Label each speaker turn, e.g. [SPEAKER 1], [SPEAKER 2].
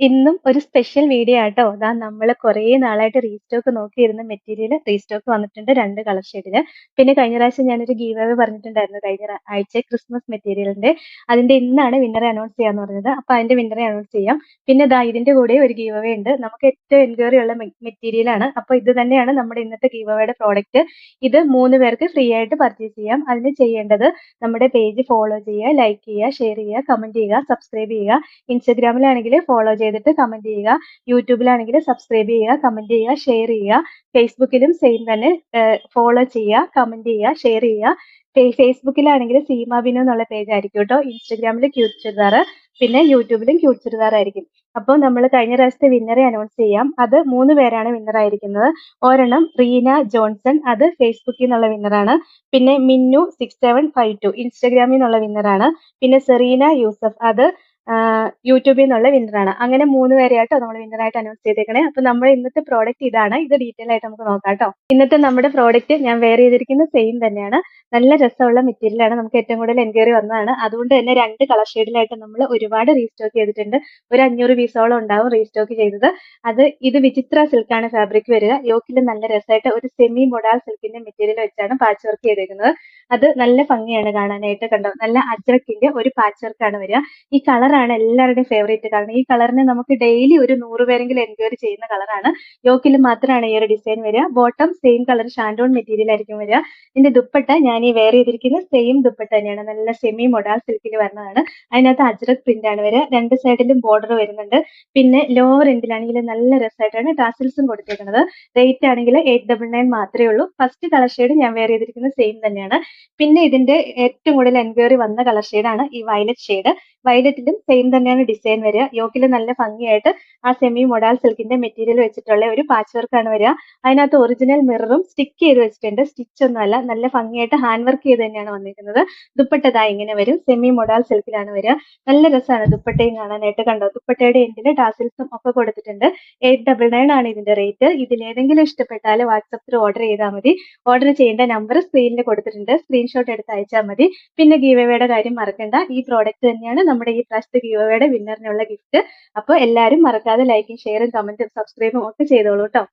[SPEAKER 1] ഇന്നും ഒരു special video ആട്ടോ. അതാ നമ്മൾ കുറേ നാളായിട്ട് റീസ്റ്റോക്ക് നോക്കിയിരുന്ന മെറ്റീരിയൽ റീസ്റ്റോക്ക് വന്നിട്ടുണ്ട് രണ്ട് കളർ ഷെയ്ഡിൽ. പിന്നെ കഴിഞ്ഞ പ്രാവശ്യം ഞാനൊരു ഗീവ് അവേ പറഞ്ഞിട്ടുണ്ടായിരുന്നു കഴിഞ്ഞ ആഴ്ച ക്രിസ്മസ് മെറ്റീരിയലിന്റെ. അതിന്റെ ഇന്നാണ് വിന്നറെ അനൗൺസ് ചെയ്യാന്ന് പറഞ്ഞത്. അപ്പൊ അതിന്റെ വിന്നറെ അനൗൺസ് ചെയ്യാം. പിന്നെ ദാ ഇതിന്റെ കൂടെ ഒരു ഗീവ് അവേ ഉണ്ട്. നമുക്ക് ഏറ്റവും എൻക്വയറി ഉള്ള മെറ്റീരിയൽ ആണ്. അപ്പൊ ഇത് തന്നെയാണ് നമ്മുടെ ഇന്നത്തെ ഗീവ് അവേയുടെ പ്രോഡക്റ്റ്. ഇത് മൂന്ന് പേർക്ക് ഫ്രീ ആയിട്ട് പർച്ചേസ് ചെയ്യാം. അതിന് ചെയ്യേണ്ടത് നമ്മുടെ പേജ് ഫോളോ ചെയ്യുക, ലൈക്ക് ചെയ്യുക, ഷെയർ ചെയ്യുക, കമന്റ് ചെയ്യുക, സബ്സ്ക്രൈബ് ചെയ്യുക. ഇൻസ്റ്റഗ്രാമിലാണെങ്കിൽ ഫോളോ ചെയ്തിട്ട് കമന്റ് ചെയ്യുക. യൂട്യൂബിലാണെങ്കിൽ സബ്സ്ക്രൈബ് ചെയ്യുക, കമന്റ് ചെയ്യുക, ഷെയർ ചെയ്യുക. ഫേസ്ബുക്കിലും സെയിം തന്നെ ഫോളോ ചെയ്യുക, കമന്റ് ചെയ്യുക, ഷെയർ ചെയ്യുക. ഫേസ്ബുക്കിലാണെങ്കിൽ സീമ ബിനു എന്നുള്ള പേജ് ആയിരിക്കും കേട്ടോ ഇൻസ്റ്റാഗ്രാമിൽ ക്യൂട്ട് ചുരിദാർ പിന്നെ യൂട്യൂബിലും ക്യൂട്ട് ചുരിദാർ ആയിരിക്കും. അപ്പൊ നമ്മൾ കഴിഞ്ഞ പ്രാവശ്യത്തെ വിന്നറെ അനൗൺസ് ചെയ്യാം. അത് മൂന്ന് പേരാണ് വിന്നർ ആയിരിക്കുന്നത്. ഒരെണ്ണം റീന ജോൺസൺ അത് ഫേസ്ബുക്കിൽ നിന്നുള്ള വിന്നറാണ്. പിന്നെ മിന്നു 6752 ഇൻസ്റ്റാഗ്രാമിൽ നിന്നുള്ള വിന്നറാണ്. പിന്നെ സെറീന യൂസഫ് അത് യൂട്യൂബിൽ നിന്നുള്ള വിന്നറാണ്. അങ്ങനെ മൂന്ന് പേരെയാട്ടോ നമ്മൾ വിന്നറായിട്ട് അനൗൺസ് ചെയ്തേക്കണേ. അപ്പൊ നമ്മൾ ഇന്നത്തെ പ്രോഡക്റ്റ് ഇതാണ്. ഇത് ഡീറ്റെയിൽ ആയിട്ട് നമുക്ക് നോക്കാം കേട്ടോ ഇന്നത്തെ നമ്മുടെ പ്രോഡക്റ്റ് ഞാൻ വെയർ ചെയ്തിരിക്കുന്ന സെയിം തന്നെയാണ്. നല്ല രസമുള്ള മെറ്റീരിയലാണ് നമുക്ക് ഏറ്റവും കൂടുതൽ എൻക്വയറി വന്നതാണ്. അതുകൊണ്ട് തന്നെ രണ്ട് കളർ ഷെയ്ഡിലായിട്ട് നമ്മൾ ഒരുപാട് റീസ്റ്റോക്ക് ചെയ്തിട്ടുണ്ട്. ഒരു 500 പീസോളം ഉണ്ടാവും റീസ്റ്റോക്ക് ചെയ്തത്. അത് ഇത് വിചിത്ര സിൽക്കാണ് ഫാബ്രിക് വരിക. യോക്കിൽ നല്ല രസമായിട്ട് ഒരു സെമി മൊഡാൾ സിൽക്കിന്റെ മെറ്റീരിയൽ വെച്ചാണ് പാച്ച് വർക്ക് ചെയ്തേക്കുന്നത്. അത് നല്ല ഭംഗിയാണ് കാണാനായിട്ട് കണ്ടോ. നല്ല അജ്രക്കിന്റെ ഒരു പാച്ച് വർക്ക് ആണ് വരിക. ഈ കളറാണ് എല്ലാവരുടെയും ഫേവറേറ്റ് കാരണം ഈ കളറിന് നമുക്ക് ഡെയിലി ഒരു നൂറ് പേരെങ്കിലും എൻക്വയറി ചെയ്യുന്ന കളറാണ്. യോക്കിൽ മാത്രമാണ് ഈ ഒരു ഡിസൈൻ വരിക. ബോട്ടം സെയിം കളർ ഷാൻഡോൺ മെറ്റീരിയൽ ആയിരിക്കും വരിക. ഇതിന്റെ ദുപ്പട്ട ഞാൻ ഈ വെയർ ചെയ്തിരിക്കുന്ന സെയിം ദുപ്പട്ട തന്നെയാണ്. നല്ല സെമി മൊഡാൾ സിൽക്കിൽ വരുന്നതാണ്. അതിനകത്ത് അജ്രക് പ്രിന്റ് ആണ് വരിക. രണ്ട് സൈഡിലും ബോർഡർ വരുന്നുണ്ട്. പിന്നെ ലോവർ എൻഡിലാണെങ്കിൽ നല്ല രസമായിട്ടാണ് ടാസിൽസും കൊടുത്തേക്കുന്നത്. റേറ്റ് ആണെങ്കിൽ 899 മാത്രമേ ഉള്ളൂ. ഫസ്റ്റ് കളർ ഷെയ്ഡ് ഞാൻ വെയർ ചെയ്തിരിക്കുന്നത് സെയിം തന്നെയാണ്. പിന്നെ ഇതിന്റെ ഏറ്റവും കൂടുതൽ എൻക്വയറി വന്ന കളർ ഷെയ്ഡാണ് ഈ വയലറ്റ് ഷെയ്ഡ്. വയലറ്റിലും സെയിം തന്നെയാണ് ഡിസൈൻ വരിക. യോക്കിൽ നല്ല ഭംഗിയായിട്ട് ആ സെമി മൊഡാൽ സിൽക്കിന്റെ മെറ്റീരിയൽ വെച്ചിട്ടുള്ള ഒരു പാച്ച് വർക്കാണ് വരിക. അതിനകത്ത് ഒറിജിനൽ മിററും സ്റ്റിക്ക് ചെയ്ത് വെച്ചിട്ടുണ്ട്. സ്റ്റിച്ച് ഒന്നുമല്ല. നല്ല ഭംഗിയായിട്ട് ഹാൻഡ് വർക്ക് ചെയ്ത് തന്നെയാണ് വന്നിരിക്കുന്നത്. ദുപ്പട്ടതാ ഇങ്ങനെ വരും. സെമി മൊഡാൽ സിൽക്കിലാണ് വരിക. നല്ല രസമാണ് ദുപ്പട്ടയും കാണാനായിട്ട് കണ്ടോ. ദുപ്പട്ടയുടെ എൻഡിൽ ടാസിൽസും ഒക്കെ കൊടുത്തിട്ടുണ്ട്. 899 ആണ് ഇതിന്റെ റേറ്റ്. ഇതിലേതെങ്കിലും ഇഷ്ടപ്പെട്ടാൽ വാട്സാപ്പിൽ ഓർഡർ ചെയ്താൽ മതി. ഓർഡർ ചെയ്യേണ്ട നമ്പർ സ്ക്രീനിൽ കൊടുത്തിട്ടുണ്ട്. സ്ക്രീൻഷോട്ട് എടുത്ത് അയച്ചാൽ മതി. പിന്നെ ഗീവവേയുടെ കാര്യം മറക്കണ്ട. ഈ പ്രോഡക്റ്റ് തന്നെയാണ് നമ്മുടെ ഈ പ്രാവശ്യത്തെ ഗീവവേയുടെ വിന്നറിനുള്ള ഗിഫ്റ്റ്. അപ്പോൾ എല്ലാവരും മറക്കാതെ ലൈക്കും ഷെയറും കമന്റും സബ്സ്ക്രൈബും ഒക്കെ ചെയ്തോളൂ ട്ടോ.